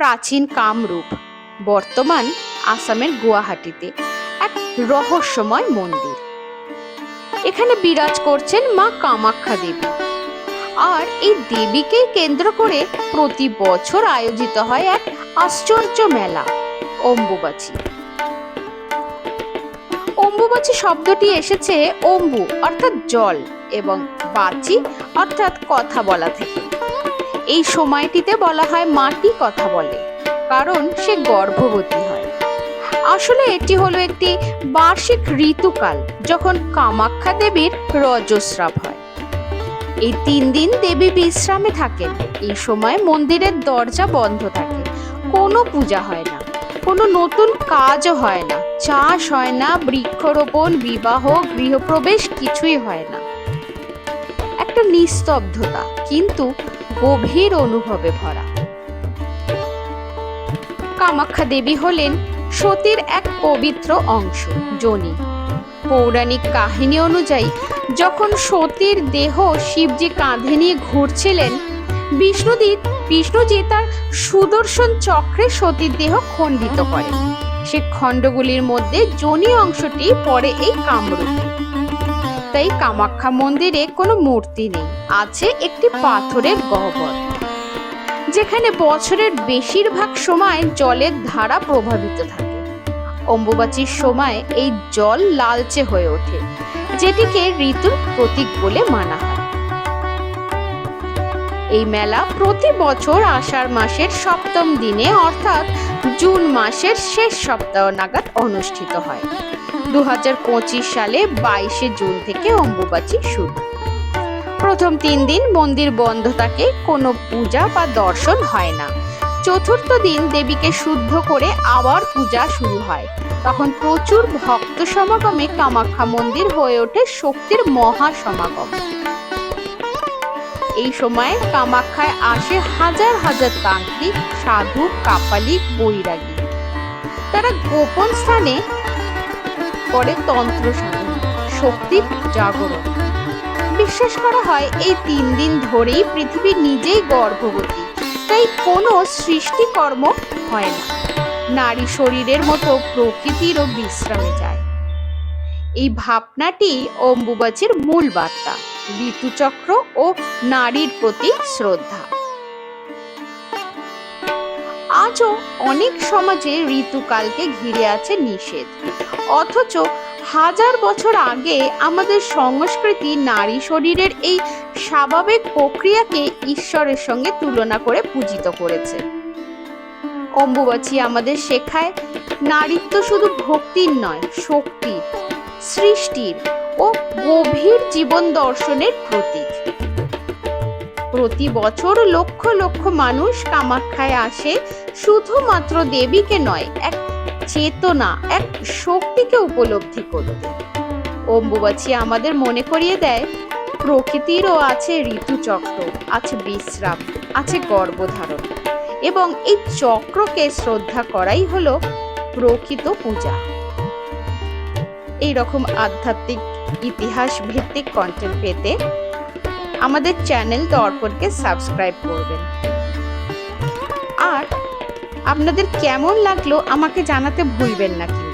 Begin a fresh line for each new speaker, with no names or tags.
প্রাচীন কামরূপ, বর্তমান আসামের গুয়াহাটিতে এক রহস্যময় মন্দির। এখানে বিরাজ করছেন মা কামাখ্যা দেবী। আর এই দেবীকে কেন্দ্র করে প্রতি বছর আয়োজিত হয় এক আশ্চর্য মেলা, অম্বুবাচী। অম্বুবাচী শব্দটি এসেছে অম্বু, অর্থাৎ জল, এবং বাচি, অর্থাৎ কথা বলা থেকে। এই সময়টিতে বলা হয় মাটি কথা বলে, কারণ সে গর্ভবতী হয়। আসলে এটি হলো একটি বার্ষিক ঋতুকাল যখন কামাখ্যা দেবীর রজস্রাব হয়। এই তিন দিন দেবী বিশ্রামে থাকেন। এই সময় মন্দিরের দরজা বন্ধ থাকে। কোনো পূজা হয় না, কোনো নতুন কাজও হয় না, চাষ হয় না, বৃক্ষরোপণ, বিবাহ, গৃহপ্রবেশ কিছুই হয় না। একটা নিস্তব্ধতা, কিন্তু গভীর অনুভবে ভরা। কামাখ্যা দেবী হলেন সতীর এক পবিত্র অংশ যোনি পৌরাণিক কাহিনী অনুযায়ী, যখন সতীর দেহ শিবজি কাঁধে নিয়ে ঘুরছিলেন বিষ্ণুদীপ বিষ্ণুজি তার সুদর্শন চক্রে সতীর দেহ খণ্ডিত করেন। সে খণ্ডগুলির মধ্যে যোনি অংশটি পরে এই কামরূপে। তাই কামাখ্যা মন্দিরে কোনো মূর্তি নেই। আছে একটি পাথরের গহ্বর, যেখানে বছরের বেশিরভাগ সময় জলের ধারা প্রভাবিত থাকে। অম্বুবাচীর সময় এই জল লালচে হয়ে ওঠে, যেটিকে ঋতুর প্রতীক বলে মানা হয়। এই মেলা প্রতি বছর আষাঢ় মাসের সপ্তম দিনে, অর্থাৎ জুন মাসের শেষ সপ্তাহ নাগাদ অনুষ্ঠিত হয়। দুই হাজার পঁচিশ সালে বাইশে জুন থেকে অম্বুবাচী শুরু। প্রথম তিন দিন মন্দির বন্ধ থাকে, কোনো পূজা বা দর্শন হয় না। চতুর্থ দিন দেবীকে শুদ্ধ করে আবার পূজা শুরু হয়। তখন প্রচুর ভক্ত সমাগমে কামাখ্যা মন্দির হয়ে ওঠে শক্তির মহা সমাগম এই সময় কামাখ্যায় আসে হাজার হাজার তান্ত্রিক, সাধু কাপালিক বৈরাগী। তারা গোপন স্থানে করে তন্ত্র সাধনা শক্তির জাগরণ। বিশ্বাস করা হয় এই তিন দিন ধরেই পৃথিবী নিজেই গর্ভবতী, তাই কোনো সৃষ্টিকর্ম হয় না। নারী শরীরের মতো প্রকৃতিরও বিশ্রামে যায়। এই ভাবনাটি অম্বুবাচীর মূল বার্তা। ঋতুচক্র ও নারীর প্রতি শ্রদ্ধা। আজও অনেক সমাজে ঋতুকালকে ঘিরে আছে নিষেধ। অথচ হাজার বছর আগে আমাদের সংস্কৃতি নারী শরীরের এই স্বাভাবিক প্রক্রিয়াকে ঈশ্বরের সঙ্গে তুলনা করে পূজিত করেছে। অম্বুবাচী আমাদের শেখায়, নারীত্ব শুধু ভক্তির নয়, শক্তির, সৃষ্টির ও গভীর জীবন দর্শনের প্রতীক। প্রতি বছর লক্ষ লক্ষ মানুষ কামাখ্যায় আসে, শুধুমাত্র দেবীকে নয়, এক চেতনা, এক শক্তিকে উপলব্ধি করতে। অম্বুবাচী আমাদের মনে করিয়ে দেয়, প্রকৃতিরও আছে ঋতুচক্র, আছে বিশ্রাম, আছে গর্ভধারণ, এবং এই চক্রকে শ্রদ্ধা করাই হলো প্রকৃত পূজা। এই রকম আধ্যাত্মিক ইতিহাস ভিত্তিক কন্টেন্ট পেতে আমাদের চ্যানেল দর্পণকে সাবস্ক্রাইব করবেন। আর আপনাদের কেমন লাগল আমাকে জানাতে ভুলবেন না কিন্তু।